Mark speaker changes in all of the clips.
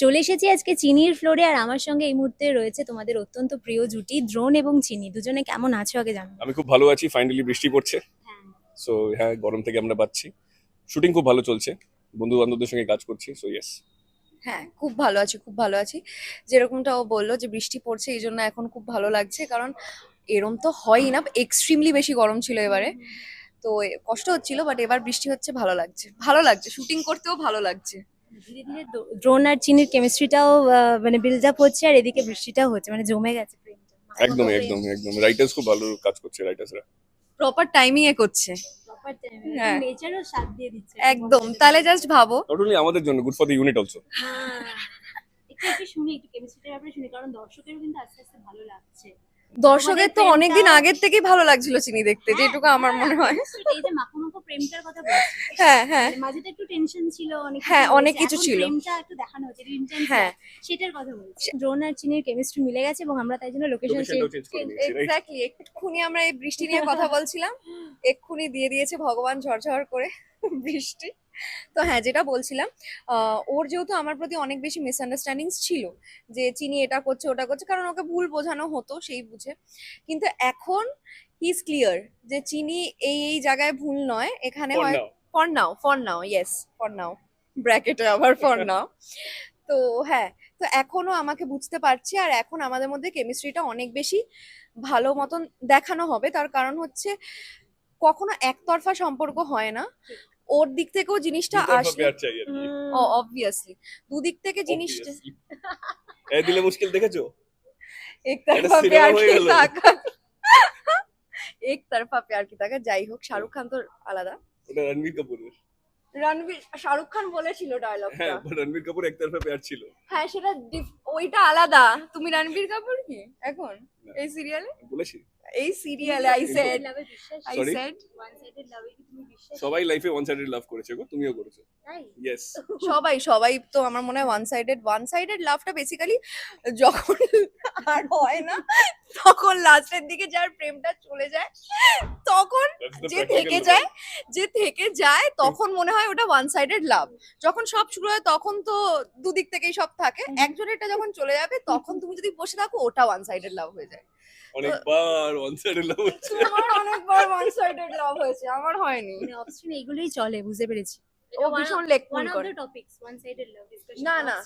Speaker 1: চলে এসেছি আজকে চিনির ফ্লোরে আর আমার সঙ্গে এই মুহূর্তে রয়েছে তোমাদের অত্যন্ত প্রিয় জুটি দ্রোন এবং চিনি। দুজনে কেমন আছো আগে জানো
Speaker 2: আমি খুব ভালো আছি ফাইনালি বৃষ্টি পড়ছে। সো হ্যাঁ গরম থেকে আমরা বাঁচছি শুটিং খুব ভালো চলছে। বন্ধু বান্ধবদের সঙ্গে কাজ করছি সো ইয়েস
Speaker 3: হ্যাঁ খুব ভালো আছি খুব ভালো আছি। যেরকমটা ও বলল যে বৃষ্টি পড়ছে এই জন্য এখন খুব ভালো লাগছে কারণ এরম তো হয়ই না এক্সট্রিমলি বেশি গরম ছিল এবারে। তো কষ্ট হচ্ছিল বাট এবার বৃষ্টি হচ্ছে ভালো লাগছে। ভালো লাগছে শুটিং করতেও ভালো লাগছে।
Speaker 1: ধীরে ধীরে দ্রোণ আর চিনির কেমিস্ট্রিটাও মানে বিল্ড আপ হচ্ছে আর এদিকে বৃষ্টিটাও হচ্ছে মানে জমে গেছে
Speaker 2: একদম একদম একদম রাইটার্স খুব ভালো কাজ করছে রাইটার্সরা
Speaker 3: প্রপার টাইমিং এ করছে হ্যাঁ।
Speaker 1: নেচারও সাথ দিয়ে দিচ্ছে।
Speaker 3: একদম। তাহলে জাস্ট ভাবো।
Speaker 2: নট অনলি আমাদের জন্য good for the unit also
Speaker 1: হ্যাঁ। একটু একটু শুনি একটু কেমিস্ট্রিটার ব্যাপারে শুনি কারণ দর্শকেরও কিন্তু আস্তে আস্তে ভালো লাগছে।
Speaker 3: দর্শকের তো অনেকদিন আগের থেকেই ভালো লাগছিল চিনি দেখতে যেটুকু আমার মনে হয়।
Speaker 1: হ্যাঁ, এই যে মাখো মাখো প্রেমটার কথা বলছি।
Speaker 3: হ্যাঁ হ্যাঁ।
Speaker 1: একটু টেনশন ছিল অনেক
Speaker 3: হ্যাঁ,
Speaker 1: কিছু
Speaker 3: অনেক কিছু ছিল।
Speaker 1: প্রেমটা একটু দেখানো হচ্ছে ইন্টেন্স
Speaker 3: হ্যাঁ।
Speaker 1: সেটার কথা বলছি। ড্রোন আর চিনির কেমিস্ট্রি মিলে গেছে এবং আমরা তাই জন্য লোকেশন
Speaker 3: এক্স্যাক্টলি এক্ষুনি আমরা এই বৃষ্টি নিয়ে কথা বলছিলাম। এক্ষুনি দিয়ে দিয়েছে ভগবান ঝরঝর করে বৃষ্টি। তো হ্যাঁ যেটা বলছিলাম আহ, ওর যেহেতু আমার প্রতি অনেক বেশি মিসআন্ডারস্ট্যান্ডিংস ছিল যে চিনি এটা করছে ওটা করছে কারণ ওকে ভুল বোঝানো হতো সেই বুঝে। কিন্তু এখন হি ইজ ক্লিয়ার যে চিনি এই এই জায়গায় ভুল নয় এখানে হয় for now for now yes for now ব্র্যাকেটে আবার ফর নাও তো হ্যাঁ তো এখনও আমাকে বুঝতে পারছি আর এখন আমাদের মধ্যে কেমিস্ট্রিটা অনেক বেশি ভালো মতন দেখানো হবে। তার কারণ হচ্ছে কখনো একতরফা সম্পর্ক হয় না। ওর দিক থেকেও জিনিসটা আসলে অবভিয়াসলি দুদিক থেকে জিনিসটা.
Speaker 2: এই দিলে মুশকিল দেখেছ?
Speaker 3: একতরফা প্যার কি। তাকা? একতরফা প্যার কি তাকা? যাই হোক শাহরুখ খান তো আলাদা।
Speaker 2: ওটা রণবীর কাপুরের।
Speaker 3: রণবীর শাহরুখ খান বলেছিল ডায়লগটা
Speaker 2: হ্যাঁ রণবীর কাপুর একতরফা প্যার ছিল।
Speaker 3: হ্যাঁ সেটা ওইটা আলাদা। তুমি রণবীর কাপুর কি এখন? এই সিরিয়ালে
Speaker 2: বলেছি।
Speaker 3: এই সিরিয়ালে আই সেড আই সেড
Speaker 2: সবাই লাইফে ওয়ান সাইডেড লাভ করেছে গো তুমিও করেছ। ইয়েস
Speaker 3: সবাই সবাই তো আমার মনে হয় ওয়ান সাইডেড ওয়ান সাইডেড লাভটা বেসিক্যালি যখন আর হয় না তখন লাস্টের দিকে যার প্রেমটা চলে যায় তখন যে থেকে যায় যে থেকে যায় তখন মনে হয় ওটা ওয়ান সাইডেড লাভ যখন সব শুরু হয় তখন তো দুদিক থেকেই সব থাকে। একজনেরটা যখন চলে যাবে তখন তুমি যদি বসে থাকো ওটা ওয়ান সাইডেড লাভ হয়ে যায়।
Speaker 2: অনেকবার ওয়ান সাইডেড লাভ হচ্ছে
Speaker 3: তোমার অনেকবার ওয়ান সাইডেড লাভ হয়েছে আমার হয়নি।
Speaker 1: মানে অপশন এইগুলোই চলে বুঝতে পেরেছি।
Speaker 3: ও ভীষণ লেকপুল
Speaker 1: one of the topics one sided love discussion
Speaker 3: না, না।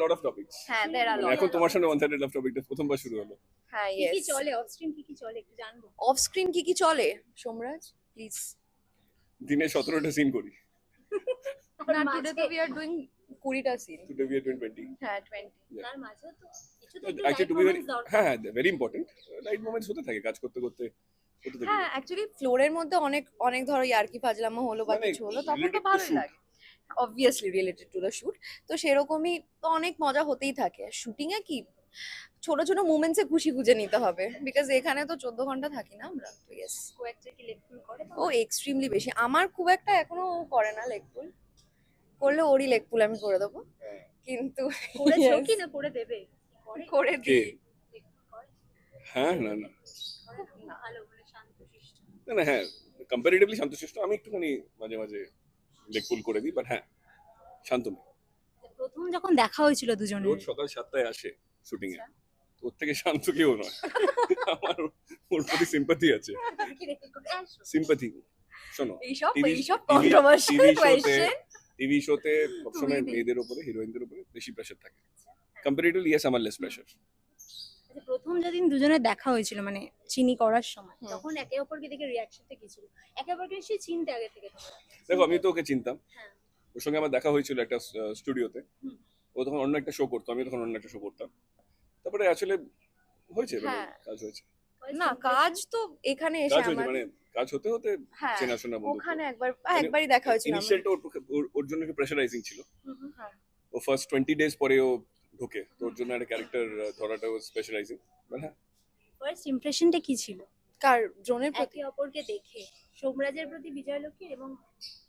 Speaker 2: লট অফ টপিকস
Speaker 3: হ্যাঁ দেয়ার আর
Speaker 2: এখন তোমার সামনে ওয়ান সাইডেড লাভ টপিকটা প্রথমবার শুরু হলো।
Speaker 3: হ্যাঁ
Speaker 1: কি কি চলে? অফ স্ক্রিন কি কি চলে? একটু জানব।
Speaker 3: অফ স্ক্রিন কি কি চলে? সোমরাজ প্লিজ
Speaker 2: দিনে সতেরোটা সিন করি।
Speaker 3: না টুডে তো উই আর ডুইং কুড়িটা scene
Speaker 2: today we are doing twenty
Speaker 3: হ্যাঁ টোয়েন্টি
Speaker 1: তার মাঝেও তো কিছু তো
Speaker 2: অ্যাকচুয়ালি টু বি ভেরি হ্যাঁ হ্যাঁ ভেরি ইম্পর্টেন্ট লাইট মোমেন্টস হতে থাকে কাজ করতে করতে
Speaker 3: হ্যাঁ অ্যাকচুয়ালি ফ্লোরের মধ্যে অনেক অনেক ধরো ইয়ার্কি ফাজলামো হলো বা
Speaker 2: মানে
Speaker 3: কিছু হলো তখন তো লাগে। Obviously related to the shoot তো সেরকমই তো অনেক মজা হতেই থাকে। শুটিং এ কি? ছোট ছোট মুমেন্টসে খুশি খুঁজে নিতে হবে। বিকজ এখানে তো চোদ্দ ঘণ্টা থাকি না আমরা? ও এক্সট্রিমলি বেশি। আমার খুব একটা এখনও ও করে না লেগ পুল করলে ওরই লেগ পুল আমি করে দেবো।
Speaker 2: হ্যাঁ।
Speaker 3: কিন্তু
Speaker 1: করেছ কি না করে দেবে। করে
Speaker 3: দিই।
Speaker 2: হ্যাঁ না না।
Speaker 1: মানে
Speaker 2: না না হ্যাঁ কম্পারেটিভলি শান্তশিষ্ট। আমি একটুখানি মাঝে মাঝে লেগ পুল করে দিই বাট হ্যাঁ শান্ত নয়।
Speaker 1: প্রথম যখন দেখা হয়েছিল দুজনের।
Speaker 2: রোজ সকাল সাতটায় আসে শুটিং এ। ওর থেকে শান্ত কেউ নয়। আমার ওর- ওর প্রতি সিম্পাথি আছে। সিম্পাথি শোনো
Speaker 3: এইসব এইসব কন্ট্রোভার্সিয়াল কোয়েশ্চেন
Speaker 2: টিভি শোতে সবসময় মেয়েদের উপরে হিরোইনদের উপরে বেশি প্রেশার থাকে। কম্পারেটিভলি ইয়েস আমার লেস প্রেশার
Speaker 1: আচ্ছা, প্রথম যেদিন দুজনের দেখা হয়েছিল মানে চিনি করার সময় তখন একে অপরকে দেখে রিয়াকশনটা কি ছিল? একে অপরকে নিশ্চয়ই চিনতে আগে থেকে।
Speaker 2: দেখো আমি তো ওকে চিনতাম।
Speaker 1: হ্যাঁ।
Speaker 2: ওর সঙ্গে আমার দেখা হয়েছিল একটা স্টুডিওতে ও তখন অন্য একটা শো করতো আমি তখন অন্য একটা শো করতাম। তারপরে আসলে হয়েছে মানে
Speaker 3: হ্যাঁ।
Speaker 2: কাজ হয়েছে।
Speaker 3: না কাজ তো এখানে এসে আমার
Speaker 2: মানে কাজ হতে হতে
Speaker 3: হ্যাঁ
Speaker 2: চেনাশোনা বন্ধু
Speaker 3: ওখানে একবার একবারই দেখা হয়েছিল।
Speaker 2: ইনিশিয়ালটা ওর পক্ষে- ওর- ওর জন্য একটু প্রেশারাইজিং ছিল।
Speaker 3: হ্যাঁ।
Speaker 2: ও ফার্স্ট টোয়েন্টি ডেজ পরে ও ঢোকে। তো ওর জন্য একটা ক্যারেক্টার ধরাটা ও স্পেশালাইজিং হ্যাঁ।
Speaker 1: ফার্স্ট ইমপ্রেশনটা কি ছিল?
Speaker 3: কার ড্রোনের প্রতি?
Speaker 1: একে অপরকে দেখে। সোমরাজের প্রতি বিজয়লক্ষ্মীর এবং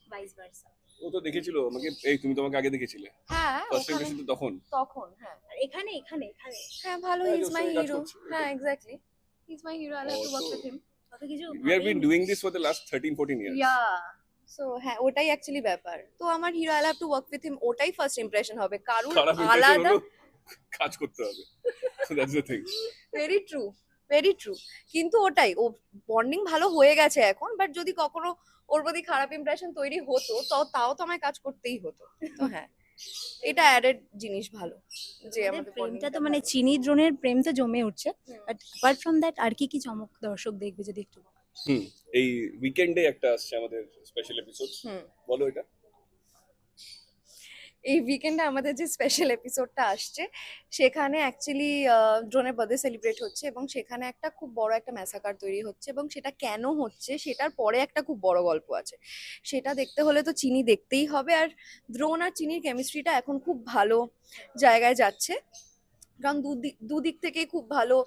Speaker 1: ভাইস ভার্সা
Speaker 2: ও তো দেখেছিল আমাকে এই তুমি তো আমাকে আগে দেখেছিলে।
Speaker 3: হ্যাঁ
Speaker 2: ফার্স্ট
Speaker 3: ওখানে
Speaker 2: ইমপ্রেশন তো তখন?
Speaker 3: তখন হ্যাঁ।
Speaker 1: আর এখানে এখানে এখানে।
Speaker 3: হ্যাঁ ভালো
Speaker 2: হ্যাঁ,
Speaker 3: ইজ
Speaker 2: ওর
Speaker 3: মাই
Speaker 2: সঙ্গে কাজ
Speaker 3: হিরো
Speaker 2: করছি।
Speaker 3: হ্যাঁ exactly is my hero I have to work
Speaker 2: তো-
Speaker 3: উইথ হিম
Speaker 1: কত কিছু
Speaker 2: we have been
Speaker 1: ভাবেই
Speaker 2: doing
Speaker 1: নিস।
Speaker 2: this for the last 13 14 years.
Speaker 3: Yeah so হ্যাঁ ওটাই অ্যাকচুয়ালি ব্যাপার। তো আমার hero I have to work with him ওটাই ফার্স্ট ইমপ্রেশন হবে।
Speaker 2: impression
Speaker 3: আলাদা
Speaker 2: কাজ করতে হবে। That's the thing
Speaker 3: very true very true কিন্তু ওটাই ও বন্ডিং ভালো হয়ে গেছে এখন বাট যদি কখনো ওর প্রতি খারাপ ইমপ্রেশন তৈরি হতো তো তাও তো আমায় কাজ করতেই হতো। তো হ্যাঁ। এটা অ্যাডেড জিনিস ভালো যে
Speaker 1: আমাদের প্রেমটা তো মানে চিনি ড্রোনের প্রেম তো জমে উঠছে বাট অ্যাপার্ট ফ্রম দ্যাট আর কি কি চমক দর্শক দেখবে যদি একটু?
Speaker 2: হুম এই উইকেন্ডে একটা আসছে আমাদের স্পেশাল এপিসোড
Speaker 3: হুম।
Speaker 2: বলো এটা।
Speaker 3: এই উইকেন্ডে আমাদের যে স্পেশাল এপিসোডটা আসছে সেখানে অ্যাকচুয়ালি ড্রোনের বার্থডে সেলিব্রেট হচ্ছে এবং সেখানে একটা খুব বড় একটা ম্যাসাকার তৈরি হচ্ছে এবং সেটা কেন হচ্ছে সেটার পরে একটা খুব বড় গল্প আছে। সেটা দেখতে হলে তো চিনি দেখতেই হবে আর দ্রোণ আর চিনির কেমিস্ট্রিটা এখন খুব ভালো জায়গায় যাচ্ছে। কারণ দুদিক দুদিক থেকেই খুব ভালো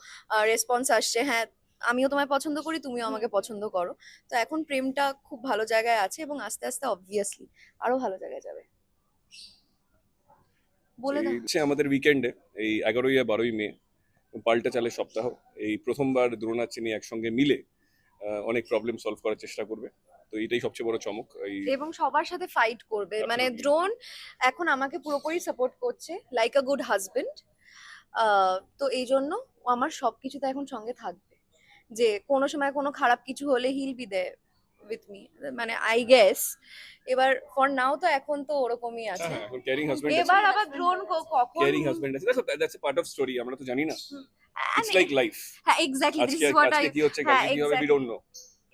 Speaker 3: রেসপন্স আসছে। হ্যাঁ আমিও তোমায় পছন্দ করি তুমিও আমাকে পছন্দ করো। তো এখন প্রেমটা খুব ভালো জায়গায় আছে এবং আস্তে আস্তে অবভিয়াসলি আরও ভালো জায়গায় যাবে। বলে দাও।
Speaker 2: এই আমাদের উইকেন্ডে এই এগারোই আর বারোই মে পাল্টা চালের সপ্তাহ। এই প্রথমবার দ্রোণার চিনি একসঙ্গে মিলে অনেক প্রবলেম সলভ করার চেষ্টা করবে। তো এটাই সবচেয়ে বড় চমক
Speaker 3: এবং সবার সাথে ফাইট করবে। মানে
Speaker 2: Absolutely.
Speaker 3: দ্রোণ এখন আমাকে পুরোপুরি সাপোর্ট করছে লাইক আ গুড হাজবেন্ড তো এই জন্য আমার সবকিছুতে এখন সঙ্গে থাকবে। যে কোনো সময় কোনো খারাপ কিছু হলে he'll be there with me মানে আই গেস এবার ফর নাও তো এখন তো ওরকমই
Speaker 2: হ্যাঁ,
Speaker 3: আছে।
Speaker 2: হ্যাঁ, এখন ক্যারিং হাজবেন্ড
Speaker 3: এবার আবার ড্রোন ক- কখন
Speaker 2: ক্যারিং হাজবেন্ড আছে। That's that's a part of story আমরা তো জানি না। ইটস লাইক লাইফ
Speaker 3: হ্যাঁ exactly this is what I
Speaker 2: কি হচ্ছে
Speaker 3: হ্যাঁ,
Speaker 2: কালকে কি হবে উই ডোন্ট নো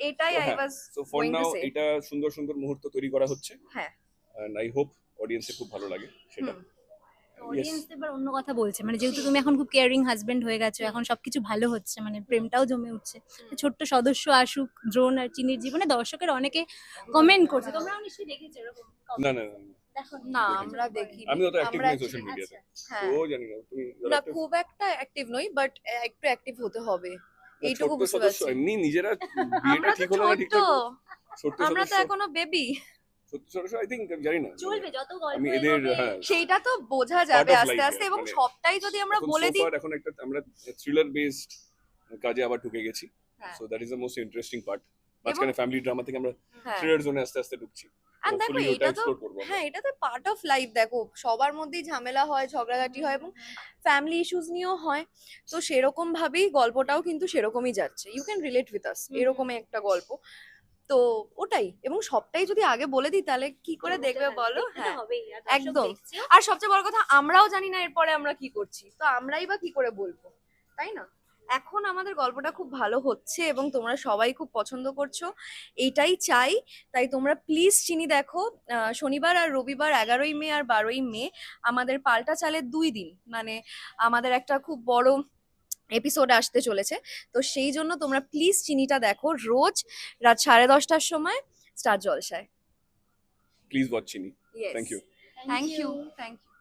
Speaker 3: এটাই আই
Speaker 2: হ্যাঁ,
Speaker 3: ওয়াজ
Speaker 2: সো ফর নাও এটা সুন্দর সুন্দর মুহূর্ত তৈরি করা হচ্ছে।
Speaker 3: হ্যাঁ।
Speaker 2: এন্ড আই হোপ অডিয়েন্সে খুব ভালো লাগে সেটা।
Speaker 1: অডিয়েন্স এবার অন্য কথা বলছে। মানে যেহেতু তুমি এখন খুব কেয়ারিং হাজবেন্ড হয়ে গেছো এখন সবকিছু ভালো হচ্ছে মানে প্রেমটাও জমে উঠছে। ছোট্ট সদস্য আসুক ড্রোন আর চিনির জীবনে দর্শকের অনেকে কমেন্ট করছে। তোমরাও নিশ্চয়ই দেখেছ এরকম
Speaker 2: না না
Speaker 3: আমরা দেখি
Speaker 2: আমি অত অ্যাক্টিভ
Speaker 3: আমরা
Speaker 2: সোশ্যাল মিডিয়াতে
Speaker 3: হ্যাঁ।
Speaker 2: ও জানি না তুমি
Speaker 3: না খুব একটা অ্যাক্টিভ নই বাট একটু অ্যাক্টিভ হতে হবে। এইটুকু বুঝতে পারছি।
Speaker 2: এমনি নিজেরা বিয়েটা
Speaker 3: আমরা তো
Speaker 2: ঠিক হলো না ঠিক
Speaker 3: ছোট্ট।
Speaker 2: ছোট্ট
Speaker 3: আমরা তো এখনও বেবি
Speaker 2: ছোট্ট সদস্য আই থিঙ্ক জানি না
Speaker 1: চলবে যত গল্প
Speaker 2: আমি এদের হ্যাঁ
Speaker 3: সেইটা তো বোঝা যাবে আস্তে আস্তে এবং
Speaker 2: মানে
Speaker 3: সবটাই যদি আমরা বলে দিই
Speaker 2: এখন একটা আমরা থ্রিলার বেসড কাজে আবার ঢুকে গেছি
Speaker 3: হ্যাঁ।
Speaker 2: So that is the most interesting part মাঝখানে ফ্যামিলি ড্রামা থেকে আমরা
Speaker 3: হ্যাঁ
Speaker 2: থ্রিলার জোনে আস্তে আস্তে ঢুকছি
Speaker 3: আর দেখো এটা তো। হ্যাঁ এটা তো পার্ট অফ লাইফ দেখো সবার মধ্যেই ঝামেলা হয় ঝগড়াঝাটি হয় এবং ফ্যামিলি ইস্যুস নিয়েও হয় তো সেরকম ভাবেই গল্পটাও কিন্তু সেরকমই যাচ্ছে you can relate with us. এরকমই একটা গল্প তো ওটাই এবং সবটাই যদি আগে বলে দিই তাহলে কি করে দেখবে বলো? হ্যাঁ একদম। আর সবচেয়ে বড় কথা আমরাও জানি না এরপরে আমরা কি করছি তো আমরাই বা কি করে বলব তাই না? এখন আমাদের গল্পটা খুব ভালো হচ্ছে এবং তোমরা সবাই খুব পছন্দ করছ এইটাই চাই। তাই তোমরা প্লিজ চিনি দেখো আহ, শনিবার আর রবিবার এগারোই মে আর বারোই মে আমাদের পাল্টা চালের দুই দিন মানে আমাদের একটা খুব বড় এপিসোড আসতে চলেছে। তো সেই জন্য তোমরা প্লিজ চিনিটা দেখো রোজ রাত সাড়ে দশটার সময় স্টার জলসায়
Speaker 2: please watch Chini. Thank you
Speaker 3: thank you thank you